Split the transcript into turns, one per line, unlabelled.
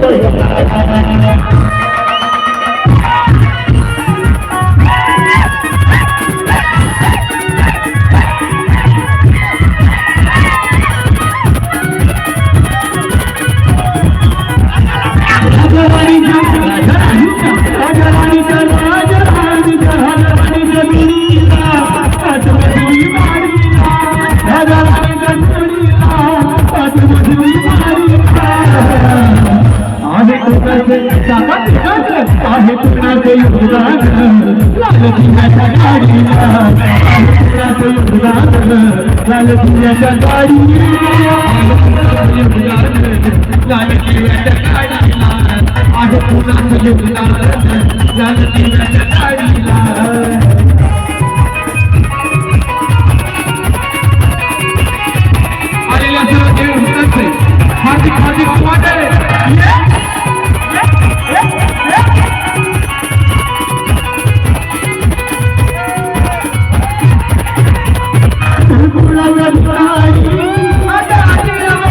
Thank you. हार्दिक हार्दिक स्वागत I'm